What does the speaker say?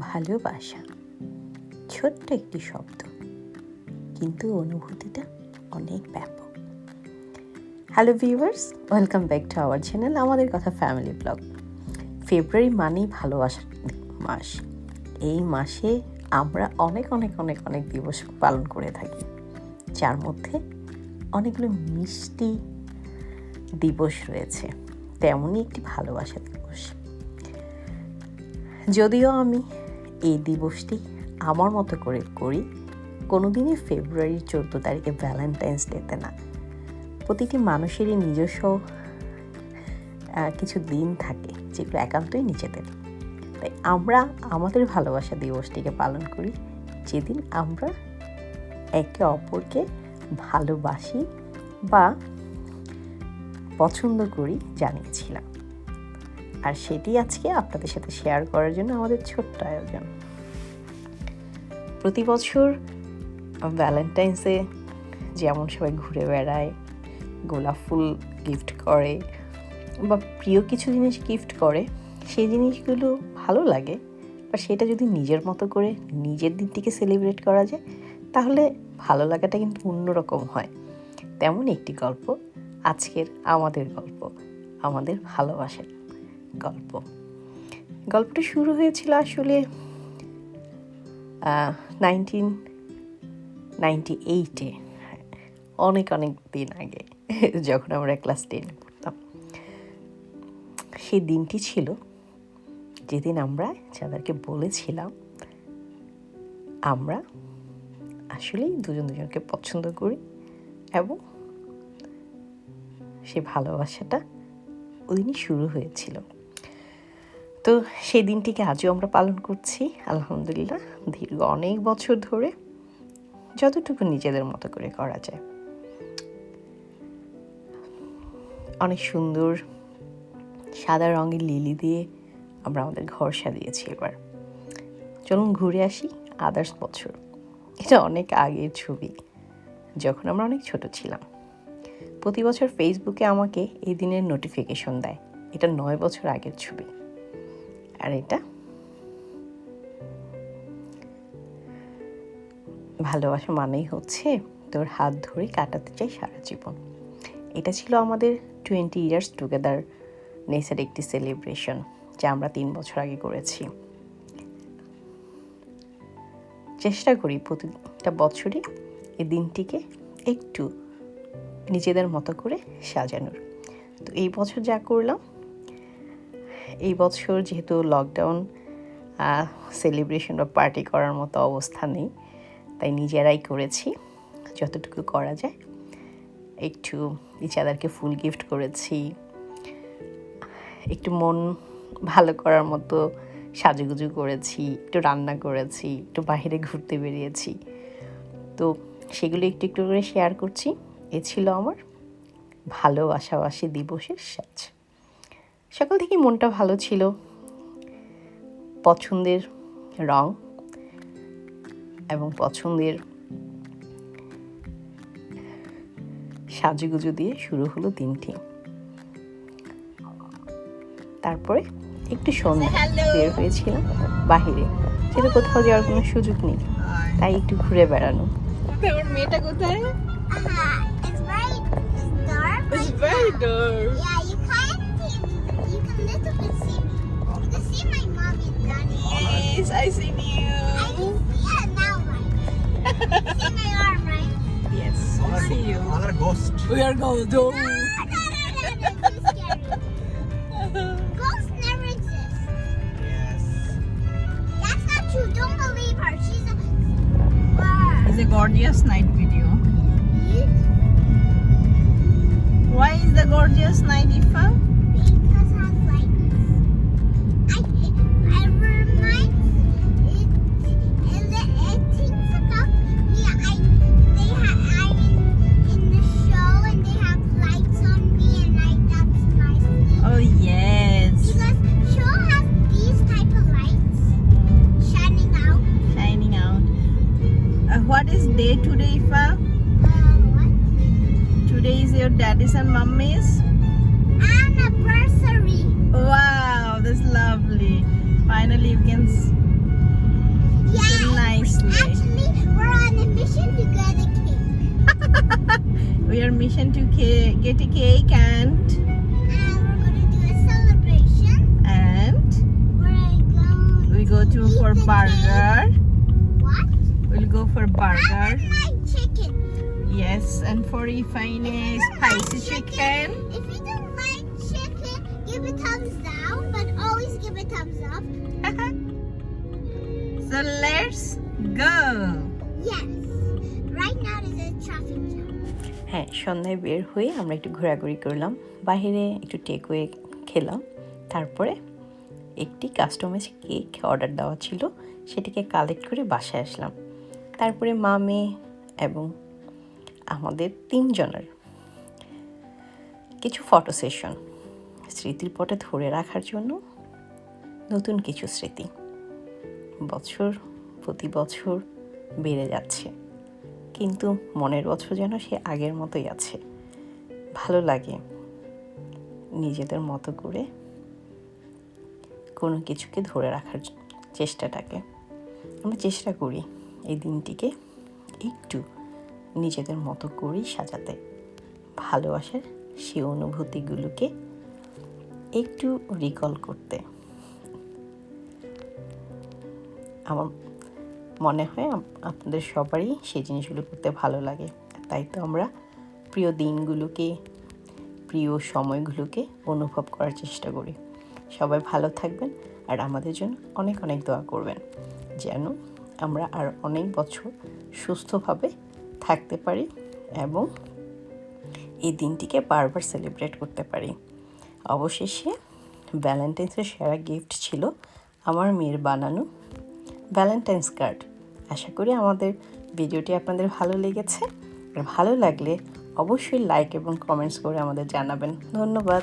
ভালোবাসা। ছোট্ট একটি শব্দ, কিন্তু অনুভূতিটা অনেক ব্যাপক। Hello viewers welcome back to our channel আমাদের কথা ফ্যামিলি ব্লগ ফেব্রুয়ারি মানেই ভালোবাসার মাস। এই মাসে আমরা অনেক অনেক অনেক অনেক দিবস পালন করে থাকি। যার মধ্যে অনেকগুলো মিষ্টি দিবস রয়েছে। তেমনই একটি ভালোবাসা দিবস। যদিও আমি এই দিবসটি আমার মতো করে করি কোনোদিনই ফেব্রুয়ারির চোদ্দ তারিখে ভ্যালেন্টাইন্স ডেতে না। প্রতিটি মানুষেরই নিজস্ব কিছু দিন থাকে যেগুলো একান্তই নিজেদের। তাই আমরা আমাদের ভালোবাসা দিবসটিকে পালন করি যেদিন আমরা একে অপরকে ভালোবাসি বা পছন্দ করি জানিয়েছিলাম। আর সেটি আজকে আপনাদের সাথে শেয়ার করার জন্য আমাদের ছোট্ট আয়োজন। প্রতি বছর ভ্যালেন্টাইন্সে যেমন সবাই ঘুরে বেড়ায়, গোলাপ ফুল গিফট করে বা প্রিয় কিছু জিনিস গিফট করে, সেই জিনিসগুলো ভালো লাগে। বা সেটা যদি নিজের মতো করে নিজের দিনটিকে সেলিব্রেট করা যায়, তাহলে ভালো লাগাটা কিন্তু অন্যরকম হয়। তেমন একটি গল্প, আজকের আমাদের গল্প, আমাদের ভালোবাসার। গল্প। গল্পটা শুরু হয়েছিল আসলে নাইনটিন নাইনটি এইটে অনেক অনেক দিন আগে, যখন আমরা ক্লাস টেনে পড়তাম। সেই দিনটি ছিল যেদিন আমরা যাদেরকে বলেছিলাম, আমরা আসলেই দুজন দুজনকে পছন্দ করি এবং সে ভালোবাসাটা ওদিনই শুরু হয়েছিল। তো সেই দিনটিকে আজও আমরা পালন করছি, আলহামদুলিল্লাহ। দীর্ঘ অনেক বছর ধরে যতটুকু নিজেদের মতো করে করা যায়। অনেক সুন্দর সাদা রঙের লিলি দিয়ে আমরা আমাদের ঘর সাজিয়েছি এবার। চলুন ঘুরে আসি আদার্স বছর। এটা অনেক আগের ছবি, যখন আমরা অনেক ছোট ছিলাম। প্রতি বছর ফেসবুকে আমাকে এই দিনের নোটিফিকেশন দেয়। এটা নয় বছর আগের ছবি। আর এটা? ভালোবাসা মানেই হচ্ছে তোর হাত ধরে কাটাতে চাই সারা জীবন। এটা ছিল আমাদের টোয়েন্টি ইয়ার্স টুগেদার নেসের একটি সেলিব্রেশন যা আমরা তিন বছর আগে করেছি। চেষ্টা করি প্রতিটা বছরই এই দিনটিকে একটু নিজেদের মতো করে সাজানোর। তো এই বছর যা করলাম এই বছর যেহেতু লকডাউন সেলিব্রেশন বা পার্টি করার মতো অবস্থা নেই, তাই নিজেরাই করেছি, যতটুকু করা যায়। একটু ইচাদারকে ফুল গিফট করেছি, একটু মন ভালো করার মতো সাজুগুজু করেছি, একটু রান্না করেছি, একটু বাইরে ঘুরতে বেরিয়েছি। তো সেগুলো একটু একটু করে শেয়ার করছি, এ ছিল আমার ভালোবাসাবাসী দিবসের সাজ। সকাল থেকে মনটা ভালো ছিল। পছন্দের রং এবং পছন্দের সাজুগুজু দিয়ে শুরু হলো দিনটি। তারপরে একটু সন্ধ্যা বের হয়েছিলাম বাহিরে। সেটা কোথাও যাওয়ার কোনো সুযোগ নেই। তাই একটু ঘুরে বেড়ানো। মেয়েটা কোথায়? Yes, I see I you. can see it now, right? You can see my arm, right? Yes, I see you. I'm a ghost. We are going to. No, no, no, no, no, too scary. Ghosts never exist. Yes. That's not true. Don't believe her. She's a. Wow. It's a gorgeous night video. Why is the gorgeous night, Ifa? day today, Ifa? Um, what? Today is your daddy's and mommy's? Anniversary. Wow, that's lovely. Finally, you can yeah, sit nicely. Actually, we're on a mission to get a cake. we are mission to get a cake and... go to for burger. For I burger. my chicken. Yes, and for Ifine If you don't spicy like chicken. chicken. If you don't like chicken, give it thumbs down, but always give it thumbs up. so let's go. Yes. Right now there's a traffic jam. হ্যাঁ সন্ধ্যায় বের হয়ে আমরা একটু ঘোরাঘুরি করলাম বাইরে একটু টেকওয়ে খেলাম তারপরে একটি কাস্টমাইজ কেক অর্ডার দেওয়া ছিল সেটাকে কালেক্ট করে বাসায় আসলাম তারপরে মা মেয়ে এবং আমাদের তিনজনের কিছু ফটো সেশন স্মৃতির পটে ধরে রাখার জন্য নতুন কিছু স্মৃতি। বছর প্রতি বছর বেড়ে যাচ্ছে, কিন্তু মনের বছর যেন সে আগের মতোই আছে। ভালো লাগে নিজেদের মতো করে কোনো কিছুকে ধরে রাখার চেষ্টাটাকে। আমরা চেষ্টা করি। এই দিনটিকে একটু নিজেদের মতো করেই সাজাতে ভালোবাসার সেই অনুভূতিগুলোকে একটু রিকল করতে। আমার মনে হয় আপনাদের সবারই সেই জিনিসগুলো করতে ভালো লাগে। তাই তো আমরা প্রিয় দিনগুলোকে, প্রিয় সময়গুলোকে অনুভব করার চেষ্টা করি। সবাই ভালো থাকবেন আর আমাদের জন্য অনেক অনেক দোয়া করবেন। যেন আমরা আর অনেক বছর সুস্থভাবে থাকতে পারি এবং এই দিনটিকে বারবার সেলিব্রেট করতে পারি। অবশেষে ভ্যালেন্টাইন্সের সেরা গিফট ছিল আমার মেয়ের বানানো ভ্যালেন্টাইন্স কার্ড আশা করি আমাদের ভিডিওটি আপনাদের ভালো লেগেছে। আর ভালো লাগলে অবশ্যই লাইক এবং কমেন্টস করে আমাদের জানাবেন। ধন্যবাদ।